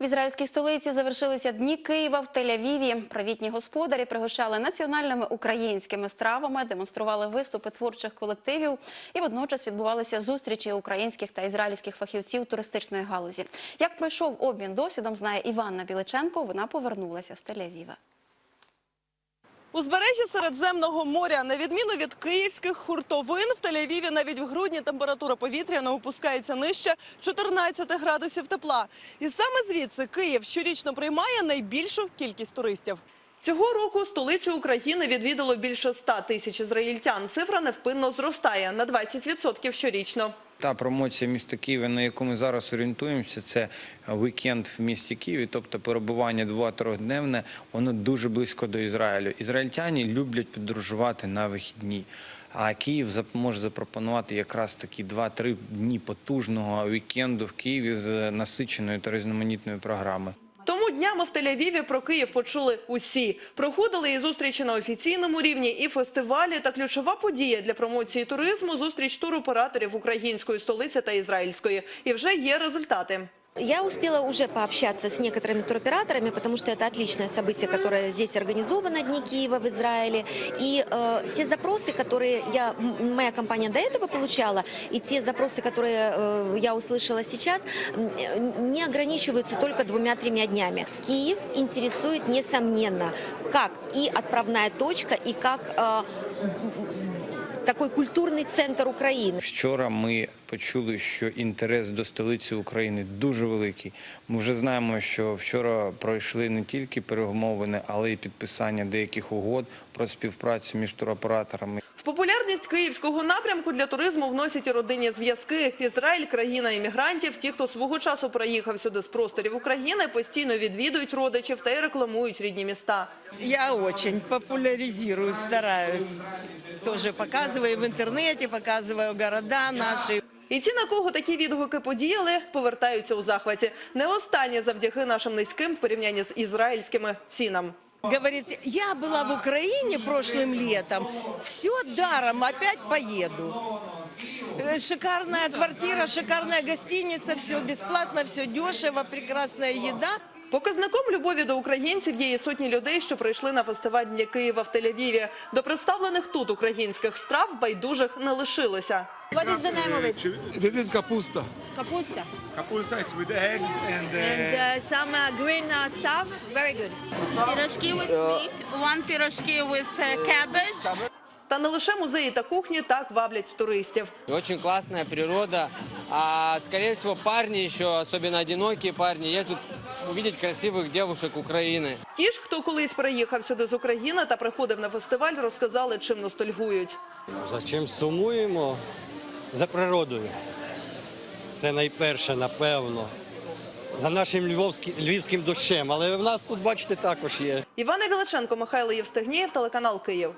В ізраїльській столиці завершилися дні Києва в Тель-Авіві. Привітні господарі пригощали національними українськими стравами, демонстрували виступи творчих колективів і водночас відбувалися зустрічі українських та ізраїльських фахівців туристичної галузі. Як пройшов обмін досвідом, знає Іванна Біличенко. Вона повернулася з Тель-Авіва. Узбережжя Середземного моря, на відміну від київських хуртовин, в Тель-Авіві навіть в грудні температура повітря не опускається нижче 14 градусів тепла. І саме звідси Київ щорічно приймає найбільшу кількість туристів. Цього року столицю України відвідало більше 100 тисяч ізраїльтян. Цифра невпинно зростає на 20% щорічно. Та промоція міста Києва, на яку ми зараз орієнтуємося, це вікенд в місті Києві, тобто перебування два-трьохдневне, воно дуже близько до Ізраїлю. Ізраїльтяні люблять подорожувати на вихідні. А Київ може запропонувати якраз такі 2-3 дні потужного вікенду в Києві з насиченою та різноманітною програмою. Днями в Тель-Авіві про Київ почули усі. Проходили і зустрічі на офіційному рівні, і фестивалі. Та ключова подія для промоції туризму – зустріч туроператорів української столиці та ізраїльської. І вже є результати. Я успела уже пообщаться с некоторыми туроператорами, потому что это отличное событие, которое здесь организовано Дни Киева в Израиле. И э, те запросы, которые я, м- моя компания до этого получала, и те запросы, которые э, я услышала сейчас, м, э, не ограничиваются только двумя-тремя днями. Киев интересует, несомненно, как и отправная точка, и как э, такой культурний центр України. Вчора ми почули, що інтерес до столиці України дуже великий. Ми вже знаємо, що вчора пройшли не тільки перемовини, але й підписання деяких угод про співпрацю між туроператорами. В популярність київського напрямку для туризму вносять і родинні зв'язки. Ізраїль – країна іммігрантів. Ті, хто свого часу приїхав сюди з просторів України, постійно відвідують родичів та й рекламують рідні міста. Я очень популяризирую, стараюсь. Тоже показываю в интернете, показываю города наши. І ті, на кого такі відгуки подіяли, повертаються у захваті. Не останнє завдяки нашим низьким в порівнянні з ізраїльськими цінам. Говорит, я была в Украине прошлым летом, все даром, опять поеду. Э, Шикарная квартира, шикарная гостиница, все бесплатно, все дешево, прекрасная еда. Показником любові до українців є і сотні людей, що прийшли на фестиваль Дня Києва в Тель-Авіві. До представлених тут українських страв байдужих не лишилося. What is the name of it? This is kapusta. Kapusta. Kapusta, it's with eggs and, uh, And uh, some uh, green uh, stuff. Very good. Пирожки with meat, one пирожки with uh, cabbage. Та не лише музеї та кухні так ваблять туристів. Очень классная природа. А скорее всего парни еще, особенно одинокие парни, ездят увидеть красивых девушек Украины. Ті ж, хто колись приїхав сюди з України та приходив на фестиваль, розказали, чим ностальгують. За чим сумуємо? За природою. Це найперше, напевно. За нашим львовським, львівським дощем. Але в нас тут, бачите, також є. Івана Білаченко, Михайло Євстигнєєв, телеканал Київ.